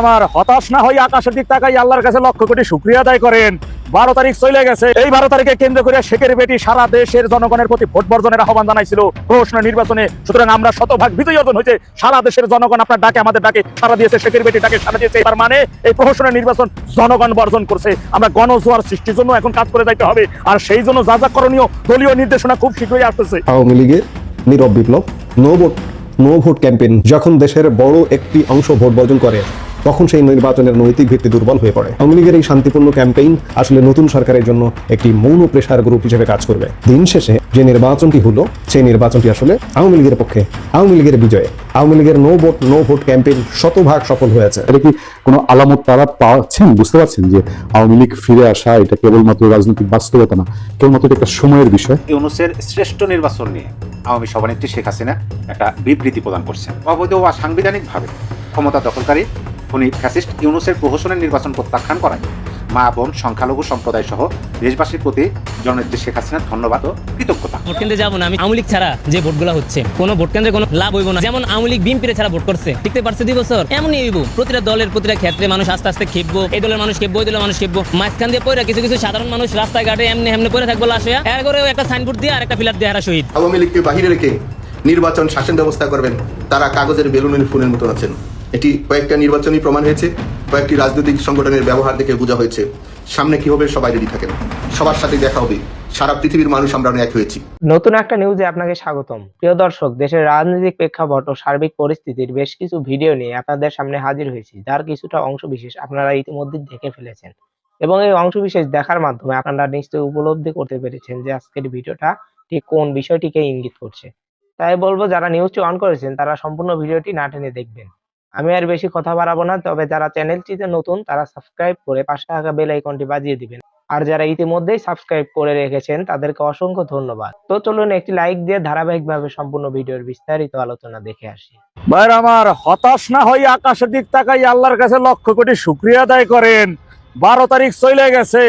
আমার হতাশ না হয়ে আকাশের দিক তাকাই আল্লাহর কাছে লক্ষ কোটি আদায় করেন। বারো তারিখ চলে গেছে। এই বারো তারিখে কেন্দ্র করে শেখের বেটি সারা দেশের জনগণের প্রতি ভোট বর্জনের আহ্বান জানাইছিল। নির্বাচনে। সুতরাং আমরা শতভাগ বিজয়ী অর্জন হয়েছে। সারা দেশের জনগণ আপনার ডাকে, আমাদের ডাকে সারা দিয়েছে, শেখের বেটি ডাকে সারা দিয়েছে। মানে এই প্রহসনের নির্বাচন জনগণ বর্জন করছে। আমরা গণজোয়ার সৃষ্টির জন্য এখন কাজ করে যাইতে হবে। আর সেই জন্য যা যা করণীয়, দলীয় নির্দেশনা খুব শীঘ্রই আসতেছে। আওয়ামী লীগের নীরব বিপ্লব, no vote no vote campaign, যখন দেশের বড় একটি অংশ ভোট বর্জন করে তখন সেই নির্বাচনের নৈতিক ভিত্তি দুর্বল হয়ে পড়ে? আওয়ামী লীগের এই শান্তিপূর্ণ ক্যাম্পেইন আসলে নতুন সরকারের জন্য একটি মৌন প্রেশার গ্রুপ হিসেবে কাজ করবে। দিন শেষে যে নির্বাচনটি হলো সেই নির্বাচনটি আসলে আওয়ামী লীগের পক্ষে আওয়ামী লীগের বিজয়ে। আওয়ামী লীগের no vote no vote campaign শতভাগ সফল হয়েছে। এটা কি কোনো আলামত তারা পাচ্ছেন? বুঝতে পারছেন যে আওয়ামী লীগ ফিরে আসা এটা কেবলমাত্র রাজনৈতিক বাস্তবতা না কেবলমাত্র একটা সময়ের বিষয়। ইউনুসের শ্রেষ্ঠ নির্বাচন নিয়ে আওয়ামী সভানেত্রী শেখ হাসিনা একটা বিবৃতি প্রদান করছেন। অবৈধ ও সাংবিধানিকভাবে ক্ষমতা দখলকারী উনি ফ্যাসিস্ট ইউনুসের প্রহসনের নির্বাচন প্রত্যাখ্যান করায় মা বোন সংখ্যালঘু সম্প্রদায় সহ দেশবাসীর প্রতি জননেত্রী শেখ হাসিনার ধন্যবাদ ও কৃতজ্ঞতা। ভোট কেন্দ্রে যাব না আমি আওয়ামী লীগ ছাড়া যে ভোটগুলো হচ্ছে কোনো ভোট কেন্দ্রে কোনো লাভ হইব না। যেমন আওয়ামী লীগ বিএনপি ছাড়া ভোট করছে টিকতে পারছে দুই বছর এমনই হইব। প্রতিটা দলের প্রতিটা ক্ষেত্রে মানুষ আস্তে আস্তে খেপবো এই দলের মানুষ খেপবো ওই দলের মানুষ খেপবো। মাঝখান দিয়ে পড়ে কিছু কিছু সাধারণ মানুষ রাস্তায় ঘাটে এমনি এমনি পড়ে থাকব লাশ হয়ে এর করে একটা সাইনবোর্ড দিয়ে আর একটা ফিলার দিয়ে হারা শহীদ। আওয়ামী লীগকে বাহিরে রেখে নির্বাচন শাসন ব্যবস্থা করবেন তারা কাগজের বেলুনের ফুলের মতো আছেন। এটি কয়েকটা নির্বাচনী প্রমাণ হয়েছে, কয়েকটি রাজনৈতিক সংগঠনের ব্যবহার দেখে বোঝা হয়েছে সামনে কি হবে সবাই রেডি থাকেন। সবার সাথে দেখা হবে, সারা পৃথিবীর মানুষ আমরা এক হয়েছি। নতুন একটা নিউজে আপনাকে স্বাগতম। প্রিয় দর্শক, দেশের রাজনৈতিক প্রেক্ষাপট ও সার্বিক পরিস্থিতির বেশ কিছু ভিডিও নিয়ে আপনাদের সামনে হাজির হয়েছি, যার কিছুটা অংশ বিশেষ আপনারা ইতিমধ্যে দেখে ফেলেছেন। এবং এই অংশ বিশেষ দেখার মাধ্যমে আপনারা নিশ্চয়ই উপলব্ধি করতে পেরেছেন যে আজকের ভিডিওটা ঠিক কোন বিষয়টিকে ইঙ্গিত করছে। তাই বলব, যারা নিউজটি অন করেছেন, তারা সম্পূর্ণ ভিডিওটি না টেনে দেখবেন। আমি আর বেশি কথা বাড়াবো না, তবে যারা চ্যানেলটিতে নতুন, তারা সাবস্ক্রাইব করে পাশে থাকা বেল আইকনটি বাজিয়ে দিবেন। আর যারা ইতিমধ্যেই সাবস্ক্রাইব করে রেখেছেন, তাদেরকে অসংখ্য ধন্যবাদ। তো চলুন একটি লাইক দিয়ে ধারাবাহিকভাবে সম্পূর্ণ ভিডিওর বিস্তারিত আলোচনা দেখে আসি। ভাইর আমার হতাশ না হয়ে আকাশের দিক তাকাই আল্লাহর কাছে লক্ষ কোটি শুক্রিয়া আদায় করেন। বারো তারিখ চলে গেছে,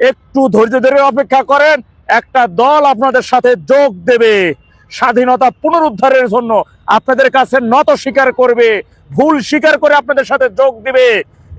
একটু ধৈর্য ধরে অপেক্ষা করেন, একটা দল আপনাদের সাথে যোগ দেবে। স্বাধীনতা পুনরুদ্ধারের জন্য আপনাদের কাছে নত স্বীকার করবে, ভুল স্বীকার করে আপনাদের সাথে যোগ দিবে।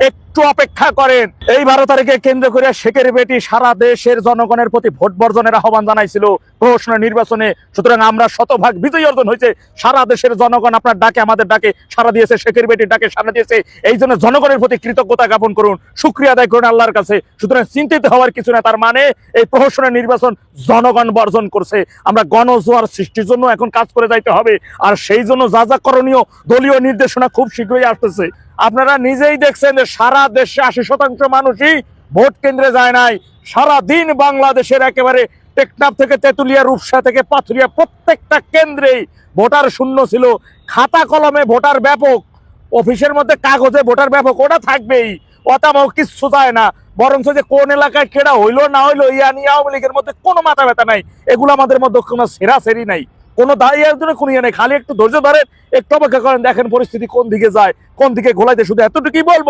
একটু অপেক্ষা করেন। এই বারো তারিখে কেন্দ্র করে শেখের বেটি সারা দেশের জনগণের প্রতি ভোট বর্জনের আহ্বান জানাইছিল প্রহসনের নির্বাচনে। সুতরাং আমরা শতভাগ বিজয়ী অর্জন হয়েছে। সারা দেশের জনগণ আপনার ডাকে, আমাদের ডাকে সারা দিয়েছে, শেখের বেটির ডাকে সারা দিয়েছে। এই জন্য জনগণের প্রতি কৃতজ্ঞতা জ্ঞাপন করুন শুক্রিয়া আদায় করুন আল্লাহর কাছে। সুতরাং চিন্তিত হওয়ার কিছু না, তার মানে এই প্রহসনের নির্বাচন জনগণ বর্জন করছে। আমরা গণজোয়ার সৃষ্টির জন্য এখন কাজ করে যাইতে হবে। আর সেই জন্য যা যা করণীয়, দলীয় নির্দেশনা খুব শীঘ্রই আসতেছে। আপনারা নিজেই দেখছেন যে সারা দেশে আশি শতাংশ মানুষই ভোট কেন্দ্রে যায় নাই। সারা দিন বাংলাদেশের একেবারে টেকনাফ থেকে তেতুলিয়া, রূপসা থেকে পাথুরিয়া প্রত্যেকটা কেন্দ্রেই ভোটার শূন্য ছিল। খাতা কলমে ভোটার ব্যাপক, অফিসের মধ্যে কাগজে ভোটার ব্যাপক ওটা থাকবেই। অতামাও কিচ্ছু যায় না। বরঞ্চ যে কোন এলাকায় কেডা হইল না হইল, ইয়া নিয়ে আওয়ামী লীগের মধ্যে কোনো মাথা ব্যথা নাই। এগুলো আমাদের মধ্যে কোনো সেরাসেরি নাই। কোনো দায়ী একজনে কোনো ইয়ে নেই। খালি একটু ধৈর্য ধরেন, একটু অপেক্ষা করেন, দেখেন পরিস্থিতি কোন দিকে যায়, কোন দিকে ঘোলাইতে। শুধু এতটুকুই বলব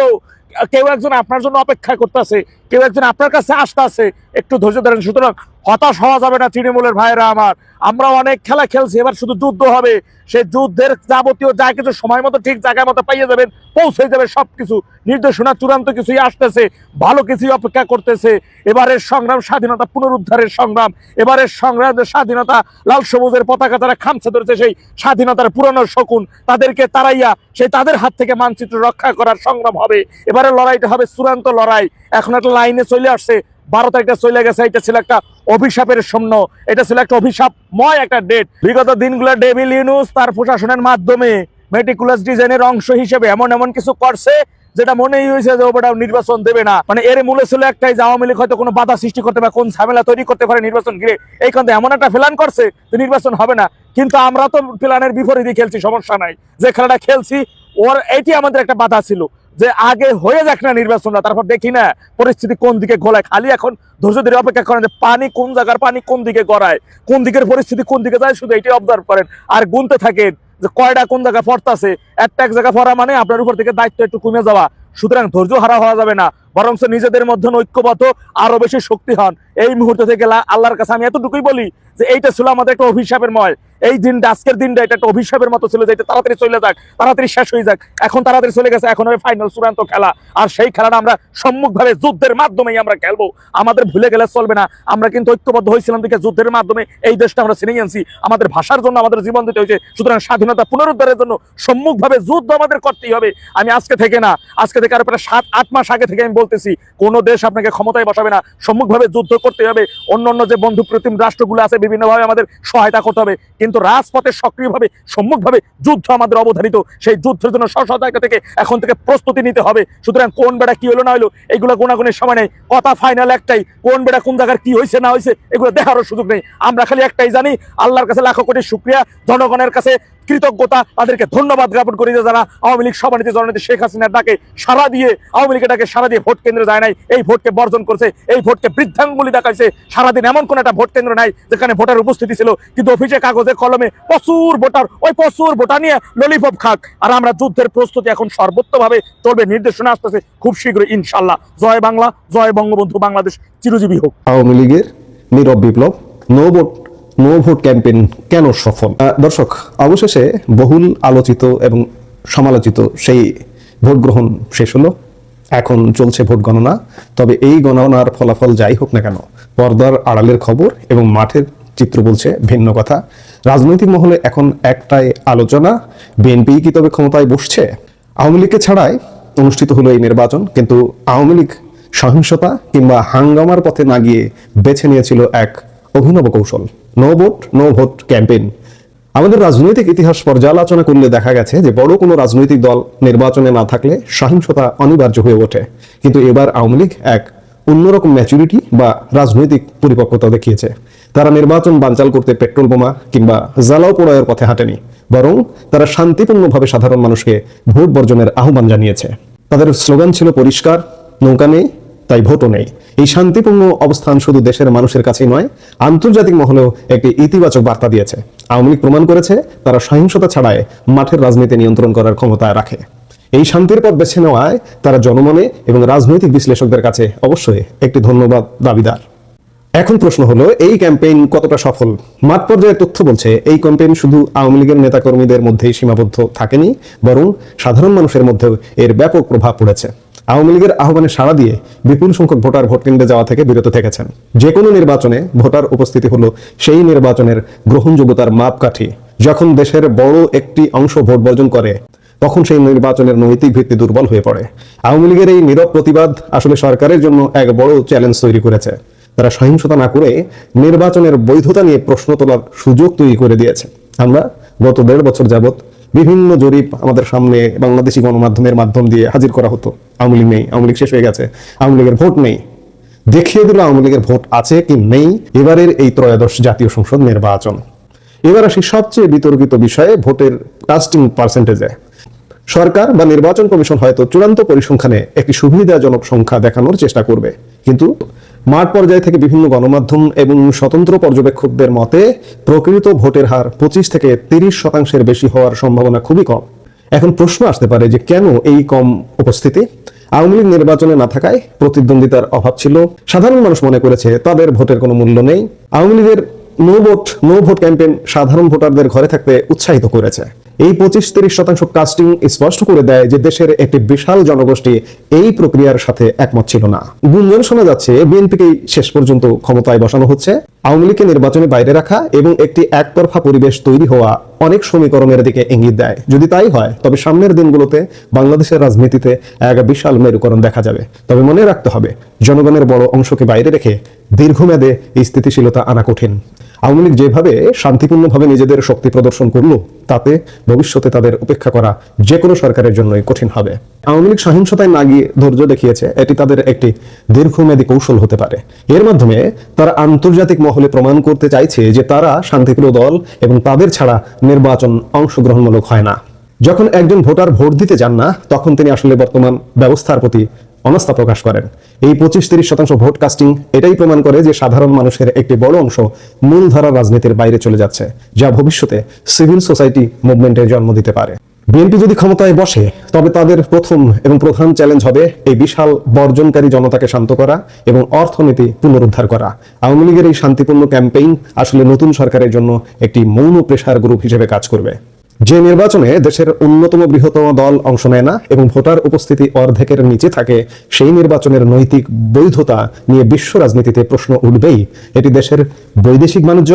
কেউ একজন আপনার জন্য অপেক্ষা করতেছে, কেউ একজন আপনার কাছে আসতেছে, একটু ধৈর্য ধরেন। সুতরাং হতাশ হওয়া যাবে না তৃণমূলের ভাইরা আমার। আমরা অনেক খেলা খেলছি, এবার শুধু যুদ্ধ হবে। সেই যুদ্ধের যাবতীয় যা কিছু সময় মতো, ঠিক জায়গায় মতো পাইয়ে যাবেন, পৌঁছে যাবে সবকিছু। নির্দেশনা চূড়ান্ত কিছুই আসতেছে, ভালো কিছুই অপেক্ষা করতেছে। এবারের সংগ্রাম স্বাধীনতা পুনরুদ্ধারের সংগ্রাম। এবারের সংগ্রাম স্বাধীনতা, লাল সবুজের পতাকা তারা খামছে ধরেছে, সেই স্বাধীনতার পুরনো শকুন, তাদেরকে তারাইয়া সেই তাদের হাত থেকে মানচিত্র রক্ষা করার সংগ্রাম হবে। এবারে লড়াইটা হবে চূড়ান্ত লড়াই। এখন একটা লাইনে চলে আসছে। বারো তারিখটা চলে গেছে। এটা ছিল একটা অভিশাপের শূন্য এটা ছিল একটা অভিশাপময় একটা ডেট বিগত দিনগুলো ডেভিল ইউনুস তার প্রশাসনের মাধ্যমে মেটিকুলাস ডিজাইনের অংশ হিসেবে এমন এমন কিছু করছে, যেটা মনেই হয়েছে যে ওটা নির্বাচন দেবে না। মানে এর মূলে ছিল একটাই যে আওয়ামী লীগ হয়তো কোনো বাধা সৃষ্টি করতে পারে কোন ঝামেলা তৈরি করতে পারে নির্বাচন ঘিরে। এই কারণে এমন একটা প্ল্যান করছে যে নির্বাচন হবে না। কিন্তু আমরা তো প্ল্যানের বিপরীতে খেলছি, সমস্যা নাই। যে খেলাটা খেলছি, ওর এটি আমাদের একটা বাধা ছিল। যে আগে হয়ে যাক না নির্বাচনটা, তারপর দেখি না পরিস্থিতি কোন দিকে গলায়। খালি এখন ধৈর্য ধরে অপেক্ষা করেন যে পানি কোন জায়গার পানি কোন দিকে গড়ায়, কোন দিকের পরিস্থিতি কোন দিকে যায় শুধু এটাই অবজার্ভ করেন। আর গুনতে থাকেন যে কয়টা কোন জায়গায় পড়তাছে, একটা এক জায়গায় পড়া মানে আপনার উপর থেকে দায়িত্ব একটু কমে যাওয়া। সুতরাং ধৈর্য হারা হওয়া যাবে না, বরঞ্চ নিজেদের মধ্যে ঐক্যবদ্ধ আরও বেশি শক্তি হন। এই মুহূর্ত থেকে আল্লাহর কাছে আমি এতটুকুই বলি যে এইটা ছিল আমাদের একটা অভিশাপের ময়। এই দিনটা, আজকের দিনটা এটা একটা অভিশাপের মতো ছিল যে এটা তাড়াতাড়ি চলে যাক, তাড়াতাড়ি শেষ হয়ে যাক। এখন তাড়াতাড়ি চলে গেছে, এখন হবে ফাইনাল চূড়ান্ত খেলা। আর সেই খেলাটা আমরা সম্মুখভাবে যুদ্ধের মাধ্যমেই আমরা খেলব। আমাদের ভুলে গেলে চলবে না। আমরা কিন্তু ঐক্যবদ্ধ হয়েছিলাম দিকে যুদ্ধের মাধ্যমে এই দেশটা আমরা ছিনিয়ে আনছি। আমাদের ভাষার জন্য আমাদের জীবন দিতে হয়েছে। সুতরাং স্বাধীনতা পুনরুদ্ধারের জন্য সম্মুখভাবে যুদ্ধ আমাদের করতেই হবে। আমি আজকে থেকে না, আজকে থেকে আরও প্রায় সাত, আট মাস আগে থেকে আমি বলতেছি, কোনো দেশ আপনাকে ক্ষমতায় বসাবে না। সম্মুখভাবে যুদ্ধ করতে হবে। অন্য অন্য যে বন্ধু প্রতিম রাষ্ট্রগুলো আছে, বিভিন্নভাবে আমাদের সহায়তা করতে হবে। কিন্তু রাজপথে সক্রিয়ভাবে, সম্মুখভাবে যুদ্ধ আমাদের অবধারিত। সেই যুদ্ধের জন্য সজায়গা থেকে এখন থেকে প্রস্তুতি নিতে হবে। সুতরাং কোন বেড়া কি হলো না হলো, এগুলো গুণাগুণের সময় নেই। কথা ফাইনাল একটাই, কোন বেড়া কোন জায়গার কি হয়েছে না হয়েছে এগুলো দেখারও সুযোগ নেই। আমরা খালি একটাই জানি, আল্লাহর কাছে লাখো কোটি শুক্রিয়া, জনগণের কাছে কৃতজ্ঞতা, তাদেরকে ধন্যবাদ জ্ঞাপন করি যে যারা আওয়ামী লীগ সভানেত্রী জননেত্রী শেখ হাসিনার ডাকে সারা দিয়ে, আওয়ামী লীগের ডাকে সারা দিয়ে ভোট কেন্দ্রে যায় নাই, এই ভোটকে বর্জন করছে, এই ভোটকে বৃদ্ধাঙ্গুলি দেখাইছে। সারাদিন এমন কোন একটা ভোট কেন্দ্র নাই যেখানে ভোটার উপস্থিতি ছিল, কিন্তু অফিসে, কাগজে, কলমে প্রচুর ভোটার, ওই প্রচুর ভোটার নিয়ে ললিপপ খাক। আর আমরা যুদ্ধের প্রস্তুতি এখন সর্বোত্তভাবে চলবে, নির্দেশনা আসতেছে খুব শীঘ্রই ইনশাল্লাহ জয় বাংলা, জয় বঙ্গবন্ধু, বাংলাদেশ চিরজীবী হোক। আওয়ামী লীগের নীরব বিপ্লব no vote no vote campaign কেন সফল? দর্শক, অবশেষে বহুল আলোচিত এবং সমালোচিত সেই ভোট গ্রহণ শেষ হলো। এখন চলছে ভোট গণনা, তবে এই গণনার ফলাফল যাই হোক না কেন, পর্দার আড়ালের খবর এবং মাঠের চিত্র বলছে ভিন্ন কথা। রাজনৈতিক মহলে এখন একটাই আলোচনা, বিএনপি কি তবে ক্ষমতায় বসছে? আওয়ামী লীগকে ছাড়াই অনুষ্ঠিত হলো এই নির্বাচন, কিন্তু আওয়ামী লীগ সহিংসতা কিংবা হাঙ্গামার পথে না গিয়ে বেছে নিয়েছিল এক অভিনব কৌশল। No vote no vote campaign. আমাদের রাজনৈতিক ইতিহাস পর্যালোচনা করলে দেখা গেছে যে বড় কোনো রাজনৈতিক দল নির্বাচনে না থাকলে সহিংসতা অনিবার্য হয়ে ওঠে। কিন্তু এবার আওয়ামী লীগ এক অন্যরকম ম্যাচুরিটি বা রাজনৈতিক পরিপক্কতা দেখিয়েছে। তারা নির্বাচন বানচাল করতে পেট্রোল বোমা কিংবা জ্বালাও পোড়ায়ের পথে হাঁটেনি, বরং তারা শান্তিপূর্ণভাবে সাধারণ মানুষকে ভোট বর্জনের আহ্বান জানিয়েছে। তাদের স্লোগান ছিল পরিষ্কার, নৌকা নেই তাই ভোটও নেই। এই শান্তিপূর্ণ অবস্থান শুধু দেশের মানুষের কাছেই নয়, আন্তর্জাতিক মহলেও একটি ইতিবাচক বার্তা দিয়েছে। আওয়ামী লীগ প্রমাণ করেছে, তারা সহিংসতা ছাড়াই মাঠের রাজনীতি নিয়ন্ত্রণ করার ক্ষমতা রাখে। এই শান্তির পথ বেছে নেওয়ায় তারা জনমনে এবং রাজনৈতিক বিশ্লেষকদের কাছে অবশ্যই একটি ধন্যবাদ দাবিদার। এখন প্রশ্ন হলো, এই ক্যাম্পেইন কতটা সফল? মাঠ পর্যায়ের তথ্য বলছে, এই ক্যাম্পেইন শুধু আওয়ামী লীগের নেতাকর্মীদের মধ্যেই সীমাবদ্ধ থাকেনি, বরং সাধারণ মানুষের মধ্যেও এর ব্যাপক প্রভাব পড়েছে। আওয়ামী লীগের আহ্বানে সাড়া দিয়ে বিপুল সংখ্যক ভোটার ভোট কেন্দ্রে যাওয়া থেকে বিরত থেকেছেন। যে কোনো নির্বাচনে ভোটার উপস্থিতি হলো সেই নির্বাচনের গ্রহণযোগ্যতার মাপকাঠি। যখন দেশের বড় একটি অংশ ভোট বর্জন করে, তখন সেই নির্বাচনের নৈতিক ভিত্তি দুর্বল হয়ে পড়ে। আওয়ামী লীগের এই নীরব প্রতিবাদ আসলে সরকারের জন্য এক বড় চ্যালেঞ্জ তৈরি করেছে। তারা সহিংসতা না করে নির্বাচনের বৈধতা নিয়ে প্রশ্ন তোলার সুযোগ তৈরি করে দিয়েছে। আমরা গত দেড় বছর যাবত বিভিন্ন জরিপ আমাদের সামনে বাংলাদেশি গণমাধ্যমের মাধ্যম দিয়ে হাজির করা হতো। আওয়ামী লীগ নেই, আওয়ামী লীগ শেষ হয়ে গেছে, আওয়ামী লীগের ভোট নেই। দেখিয়ে দিল আওয়ামী লীগের ভোট আছে কি নেই, এবারের এই ত্রয়োদশ জাতীয় সংসদ নির্বাচন। এবার আসি সবচেয়ে বিতর্কিত বিষয়ে ভোটের কাস্টিং পার্সেন্টেজে। সরকার বা নির্বাচন কমিশন হয়তো চূড়ান্ত পরিসংখ্যানে একটি সুবিধাজনক সংখ্যা দেখানোর চেষ্টা করবে, কিন্তু মাঠ পর্যায় থেকে বিভিন্ন গণমাধ্যম এবং স্বতন্ত্র পর্যবেক্ষকদের মতে, প্রকৃত ভোটের হার পঁচিশ থেকে তিরিশ শতাংশের বেশি হওয়ার সম্ভাবনা খুবই কম। এখন প্রশ্ন আসতে পারে যে কেন এই কম উপস্থিতি? আওয়ামী লীগ নির্বাচনে না থাকায় প্রতিদ্বন্দ্বিতার অভাব ছিল। সাধারণ মানুষ মনে করেছে তাদের ভোটের কোনো মূল্য নেই। আওয়ামী লীগের no vote no vote campaign সাধারণ ভোটারদের ঘরে থাকতে উৎসাহিত করেছে। এই পঁচিশ তিরিশ শতাংশ কাস্টিং স্পষ্ট করে দেয় যে দেশের একটি বিশাল জনগোষ্ঠী এই প্রক্রিয়ার সাথে একমত ছিল না। গুঞ্জন শোনা যাচ্ছে, বিএনপিকেই শেষ পর্যন্ত ক্ষমতায় বসানো হচ্ছে। আওয়ামী লীগকে নির্বাচনে বাইরে রাখা এবং একটি একতরফা পরিবেশ তৈরি হওয়া অনেক সমীকরণের দিকে ইঙ্গিত দেয়। যদি তাই হয়, তবে সামনের দিনগুলোতে বাংলাদেশের রাজনীতিতে এক বিশাল মেরুকরণ দেখা যাবে। তবে মনে রাখতে হবে, জনগণের বড় অংশকে বাইরে রেখে দীর্ঘমেয়াদে স্থিতিশীলতা আনা কঠিন। আওয়ামী লীগ যেভাবে শান্তিপূর্ণভাবে নিজেদের শক্তি প্রদর্শন করল, তাতে ভবিষ্যতে তাদের উপেক্ষা করা যে কোনো সরকারের জন্যই কঠিন হবে। আওয়ামী লীগ সহিংসতায় না গিয়ে ধৈর্য দেখিয়েছে, এটি তাদের একটি দীর্ঘমেয়াদী কৌশল হতে পারে। এর মাধ্যমে তারা আন্তর্জাতিক মহলে প্রমাণ করতে চাইছে যে তারা শান্তিপ্রিয় দল এবং তাদের ছাড়া নির্বাচন অংশগ্রহণমূলক হয় না। যখন একজন ভোটার ভোট দিতে যান না, তখন তিনি আসলে বর্তমান ব্যবস্থার প্রতি অনাস্থা প্রকাশ করেন। এই পঁচিশ তিরিশ শতাংশ ভোট কাস্টিং এটাই প্রমাণ করে যে সাধারণ মানুষের একটি বড় অংশ মূলধারা রাজনীতির বাইরে চলে যাচ্ছে, যা ভবিষ্যতে সিভিল সোসাইটি মুভমেন্টের জন্ম দিতে পারে। বিএনপি যদি ক্ষমতায় বসে, তবে তাদের প্রথম এবং প্রধান চ্যালেঞ্জ হবে এই বিশাল বর্জনকারী জনতাকে শান্ত করা এবং অর্থনীতি পুনরুদ্ধার করা। আওয়ামী লীগের এই শান্তিপূর্ণ ক্যাম্পেইন আসলে নতুন সরকারের জন্য একটি মৌন প্রেশার গ্রুপ হিসেবে কাজ করবে। যে নির্বাচনে দেশের অন্যতম বৃহত্তম দল অংশ নেয় না এবং ভোটার উপস্থিতি অর্ধেকের নিচে থাকে, সেই নির্বাচনের নৈতিক বৈধতা নিয়ে বিশ্ব রাজনীতিতে প্রশ্ন উঠবেই। এটি দেশের বৈদেশিক বাণিজ্য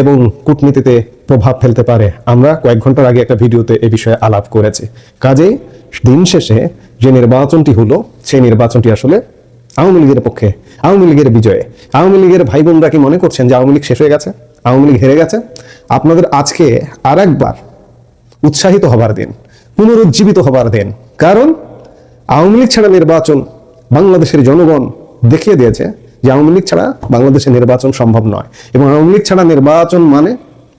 এবং কূটনীতিতে প্রভাব ফেলতে পারে। আমরা কয়েক ঘণ্টার আগে একটা ভিডিওতে এ বিষয়ে আলাপ করেছি। কাজেই দিন শেষে যে নির্বাচনটি হলো, সেই নির্বাচনটি আসলে আওয়ামী লীগের পক্ষে, আওয়ামী লীগের বিজয়ে। আওয়ামী লীগের ভাই বোনরা কি মনে করছেন যে আওয়ামী লীগ শেষ হয়ে গেছে? আওয়ামী লীগ হেরে গেছে? আপনাদের আজকে আর একবার উৎসাহিত হবার দিন, পুনরুজ্জীবিত হবার দিন। কারণ আওয়ামী লীগ ছাড়া নির্বাচন বাংলাদেশের জনগণ দেখিয়ে দিয়েছে যে আওয়ামী লীগ ছাড়া বাংলাদেশের নির্বাচন সম্ভব নয়। এবং আওয়ামী লীগ ছাড়া নির্বাচন মানে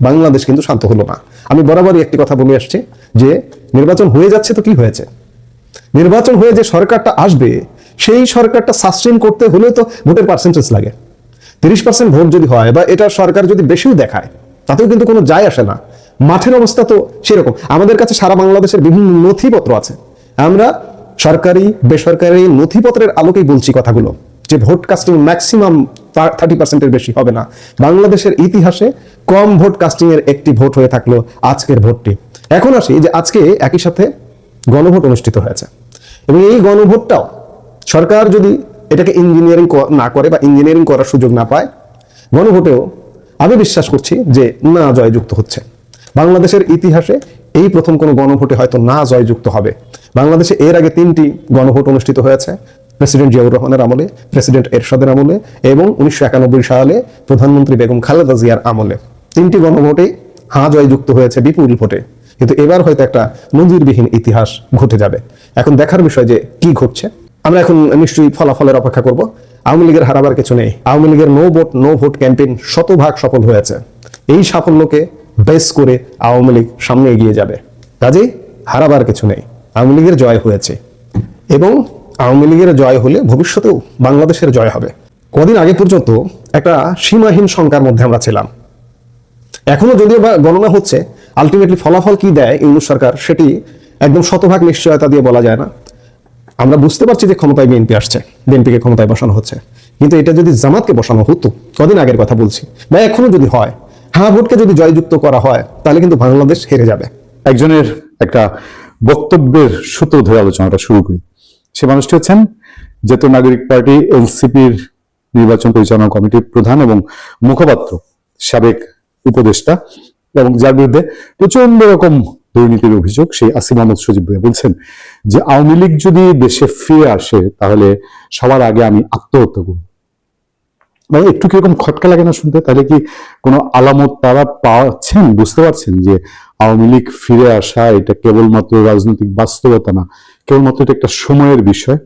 বাংলাদেশ কিন্তু শান্ত হলো না। আমি বরাবরই একটি কথা বলে আসছি যে, নির্বাচন হয়ে যাচ্ছে তো কি হয়েছে? নির্বাচন হয়ে যে সরকারটা আসবে, সেই সরকারটা সাস্টেন করতে হলে তো ভোটের পার্সেন্টেজ লাগে। তিরিশ পার্সেন্ট ভোট যদি হয় বা এটা সরকার যদি বেশিও দেখায়, তাতেও কিন্তু কোনো যায় আসে না। মাঠের অবস্থা তো সেরকম। আমাদের কাছে সারা বাংলাদেশের বিভিন্ন নথিপত্র আছে। আমরা সরকারি, বেসরকারি নথিপত্রের আলোকেই বলছি কথাগুলো, যে ভোট কাস্টিং ম্যাক্সিমাম থার্টি পার্সেন্টের বেশি হবে না। বাংলাদেশের ইতিহাসে কম ভোট কাস্টিং এর একটি ভোট হয়ে থাকল আজকের ভোটটি। এখন আসি যে আজকে একই সাথে গণভোট অনুষ্ঠিত হয়েছে। এবং এই গণভোটটাও সরকার যদি এটাকে ইঞ্জিনিয়ারিং না করে বা ইঞ্জিনিয়ারিং করার সুযোগ না পায়, গণভোটেও আমি বিশ্বাস করছি যে না জয়যুক্ত হচ্ছে। বাংলাদেশের ইতিহাসে এই প্রথম কোনো গণভোটে হয়তো না জয়যুক্ত হবে। বাংলাদেশে এর আগে তিনটি গণভোট অনুষ্ঠিত হয়েছে। প্রেসিডেন্ট জিয়াউর রহমানের আমলে, প্রেসিডেন্ট এরশাদের আমলে এবং উনিশশো একানব্বই সালে প্রধানমন্ত্রী বেগম খালেদা জিয়ার আমলে। তিনটি গণভোটেই হাঁ জয়যুক্ত হয়েছে বিপুল ভোটে। কিন্তু এবার হয়তো একটা নজিরবিহীন ইতিহাস ঘটে যাবে। এখন দেখার বিষয় যে কি ঘটছে। আমরা এখন নিশ্চয়ই ফলাফলের অপেক্ষা করব। আওয়ামী লীগের হারাবার কিছু নেই। আওয়ামী লীগের no vote no vote campaign শতভাগ সফল হয়েছে। এই সাফল্যকে বেস করে আওয়ামী লীগ সামনে এগিয়ে যাবে। কাজেই হারাবার কিছু নেই। আওয়ামী লীগের জয় হয়েছে। এবং আওয়ামী লীগের জয় হলে ভবিষ্যতেও বাংলাদেশের জয় হবে। কদিন আগে পর্যন্ত একটা সীমাহীন শঙ্কার মধ্যে আমরা ছিলাম। এখনও যদিও বা গণনা হচ্ছে আলটিমেটলি ফলাফল কি দেয় ইউনুস সরকার সেটি একদম শতভাগ নিশ্চয়তা দিয়ে বলা যায় না। আমরা বুঝতে পারছি যে ক্ষমতায় বিএনপি আসছে, বিএনপিকে ক্ষমতায় বসানো হচ্ছে। কিন্তু এটা যদি জামাতকে বসানো হতো, কদিন আগের কথা বলছি, বা এখনও যদি হয় হ্যাঁ ভোটকে যদি জয়যুক্ত করা হয়, তাহলে কিন্তু বাংলাদেশ হেরে যাবে। একজনের একটা বক্তব্যের সূত্র ধরে আলোচনাটা শুরু করি। সে মানুষটি হচ্ছেন জাতীয় নাগরিক পার্টি এনসিপির নির্বাচন পরিচালনা কমিটির প্রধান এবং মুখপাত্র, সাবেক উপদেষ্টা এবং যার বিরুদ্ধে প্রচণ্ড রকম দুর্নীতির অভিযোগ সেই আসিম আহমদ সজীব ভাই বলছেন যে আওয়ামী লীগ যদি দেশে ফিরে আসে, তাহলে সবার আগে আমি আত্মহত্যা করব। মানে একটু কীরকম খটকা লাগে না শুনতে? তাহলে কি কোনো আলামত তারা পাচ্ছেন? বুঝতে পারছেন যে আওয়ামী লীগ ফিরে আসা এটা কেবলমাত্র রাজনৈতিক বাস্তবতা না কেবলমাত্র এটা একটা সময়ের বিষয়।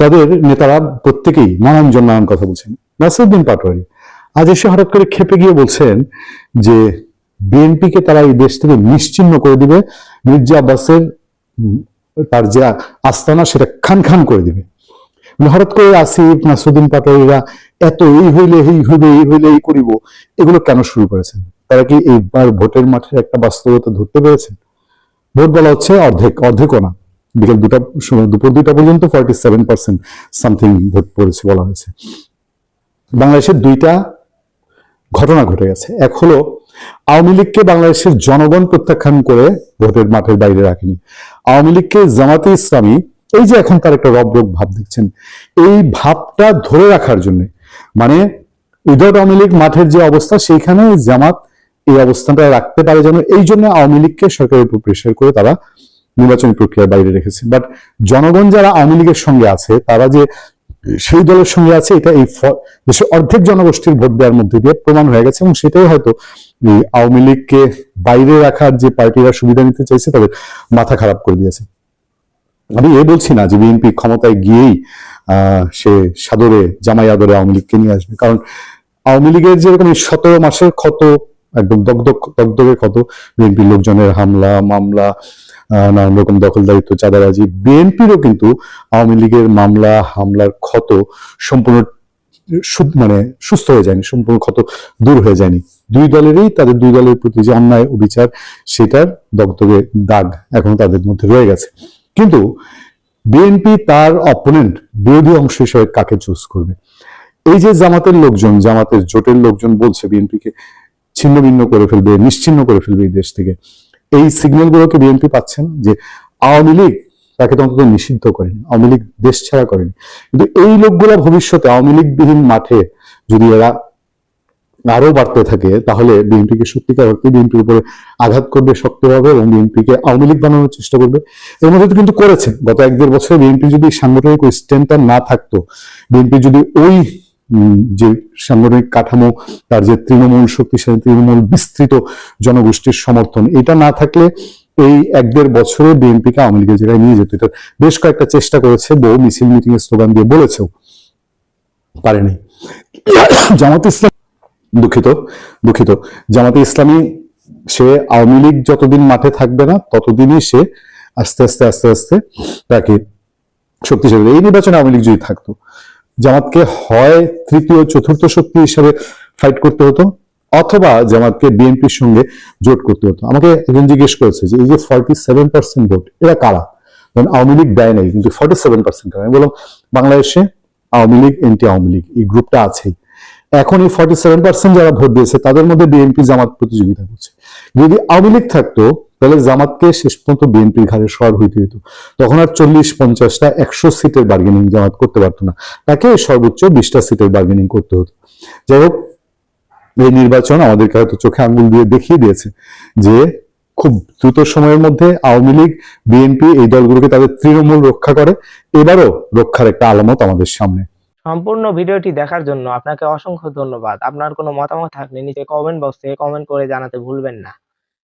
তাদের নেতারা প্রত্যেকেই নানান জন নানান কথা বলছেন। নাসিরুদ্দিন পাটোয়ারি আজ এসে হঠাৎ করে খেপে গিয়ে বলছেন যে, বিএনপিকে তারা এই দেশ থেকে নিশ্চিহ্ন করে দিবে, মির্জা আব্বাসের তার যে আস্তানা সেটা খান খান করে দিবে। মানে হঠাৎ করে আসিফ নাসুদ্দিন পাটোয়ারিরা এত এই হইলে এই হইবে, এই হইলে এই করিব, এগুলো কেন শুরু করেছেন? তারা কি এইবার ভোটের মাঠের একটা বাস্তবতা ধরতে পেরেছেন? ভোট বলা হচ্ছে অর্ধেক, অর্ধেকও না। বিকেল দুটা, সময় দুপুর দুটা পর্যন্ত forty seven percent something vote পড়েছে বলা হয়েছে। বাংলাদেশের দুইটা ঘটনা ঘটে গেছে। এক হলো, আওয়ামী লীগকে বাংলাদেশের জনগণ প্রত্যাখ্যান করে ভোটের মাঠের বাইরে রাখেনি। আওয়ামী লীগকে জামাতে ইসলামী, এই যে এখন তার একটা রবরক ভাব দেখছেন, এই ভাবটা ধরে রাখার জন্য মানে উইদাউট আওয়ামী লীগ মাঠের যে অবস্থা, সেইখানে জামাত এই অবস্থানটা রাখতে পারে যেন, এই জন্য আওয়ামী লীগকে সরকারের উপর প্রেশার করে তারা নির্বাচনী প্রক্রিয়ার বাইরে রেখেছে। বাট জনগণ যারা আওয়ামী লীগের সঙ্গে আছে, তারা যে সেই দলের সঙ্গে আছে, এটা এই দেশের অর্ধেক জনগোষ্ঠীর ভোট দেওয়ার মধ্যে দিয়ে প্রমাণ হয়ে গেছে এবং সেটাই হয়তো এই আওয়ামী লীগকে বাইরে রাখার যে পার্টিরা সুবিধা নিতে চাইছে, তাদের মাথা খারাপ করে দিয়েছে। আমি এ বলছি না যে বিএনপি ক্ষমতায় গিয়েই সে সাদরে জামাই আদরে আওয়ামী লীগকে নিয়ে আসবে। কারণ আওয়ামী লীগের যেরকম সতেরো মাসের ক্ষত একদম দগদগ দগদগের ক্ষত বিএনপির লোকজনের হামলা, মামলা নানান রকম দখলদারিত্ব, চাঁদাবাজি, বিএনপিরও কিন্তু আওয়ামী লীগের মামলা, হামলার ক্ষত সম্পূর্ণ মানে সুস্থ হয়ে যায়নি, সম্পূর্ণ ক্ষত দূর হয়ে যায়নি। দুই দলেরই, তাদের দুই দলের প্রতি যে অন্যায় ও বিচার সেটার দগদগে দাগ এখন তাদের মধ্যে রয়ে গেছে। কিন্তু বিএনপি তার অপোনেন্ট বিরোধী অংশ হিসেবে কাকে চুজ করবে? এই যে জামাতের লোকজন, জামাতের জোটের লোকজন বলছে বিএনপিকে ছিন্ন ভিন্ন করে ফেলবে, নিশ্চিন্ন করে ফেলবে এই দেশ থেকে। এই সিগন্যাল গুলোকে বিএনপি পাচ্ছে না যে আওয়ামী লীগ তাকে তো অন্তত নিষিদ্ধ করেনি, আওয়ামী লীগ দেশ ছাড়া করেনি। কিন্তু এই লোকগুলা ভবিষ্যতে আওয়ামী লীগবিহীন মাঠে যদি এরা আরও বাড়তে থাকে, তাহলে বিএনপিকে সত্যিকার অর্থে বিএনপির উপরে আঘাত করবে শক্তভাবে এবং বিএনপিকে আওয়ামী লীগ বানানোর চেষ্টা করবে। এর মধ্যে তো কিন্তু করেছে গত এক দেড় বছরে বিএনপি যদি সাংগঠনিক স্ট্রেংথটা না থাকতো, বিএনপি যদি ওই যে সাংগঠনিক কাঠামো, তার যে তৃণমূল শক্তিশালী তৃণমূল বিস্তৃত জনগোষ্ঠীর সমর্থন, এটা না থাকলে এই এক দেড় বছরে বিএনপিকে আওয়ামী লীগের জায়গায় নিয়ে যেত। এটা বেশ কয়েকটা চেষ্টা করেছে, বহু মিছিল মিটিং এর স্লোগান দিয়ে বলেছেও পারেনি। জামাত ইসলাম দুঃখিত দুঃখিত। জামাতে ইসলামী, সে আওয়ামী লীগ যতদিন মাঠে থাকবে না, ততদিনই সে আস্তে আস্তে আস্তে আস্তে তাকে শক্তিশালী। এই নির্বাচনে আওয়ামী লীগ যদি থাকতো জামাতকে হয় তৃতীয়, চতুর্থ শক্তি হিসেবে ফাইট করতে হতো, অথবা জামাতকে বিএনপির সঙ্গে জোট করতে হতো। আমাকে একজন জিজ্ঞেস করেছে যে, এই যে ফর্টি সেভেন পার্সেন্ট ভোট, এরা কারা? কারণ আওয়ামী লীগ দেয় নাই, কিন্তু ফর্টি সেভেন পার্সেন্ট কারা আমি বললাম, বাংলাদেশে আওয়ামী লীগ, এনটি আওয়ামী লীগ, এই গ্রুপটা আছেই। এখন এই ফর্টি সেভেন পার্সেন্ট যারা ভোট দিয়েছে, তাদের মধ্যে বিএনপি জামাত প্রতিযোগিতা করছে। যদি আওয়ামী লীগ থাকতো তাহলে জামাতকে শেষ পর্যন্ত বিএনপির ঘাড়ে সর হইতে হতো তখন আর চল্লিশ পঞ্চাশটা একশো সিটের বার্গেনিং জামাত করতে পারতো না। তাকে সর্বোচ্চ বিশটা সিটের বার্গেনিং করতে হতো। যাই হোক, এই নির্বাচন আমাদেরকে হয়তো চোখে আঙ্গুল দিয়ে দেখিয়ে দিয়েছে যে খুব দ্রুত সময়ের মধ্যে আওয়ামী লীগ, বিএনপি এই দলগুলোকে তাদের তৃণমূল রক্ষা করে। এবারও রক্ষার একটা আলামত আমাদের সামনে। সম্পূর্ণ ভিডিওটি দেখার জন্য আপনাকে অসংখ্য ধন্যবাদ। আপনার কোনো মতামত থাকলে নিচে কমেন্ট বক্সে কমেন্ট করে জানাতে ভুলবেন না।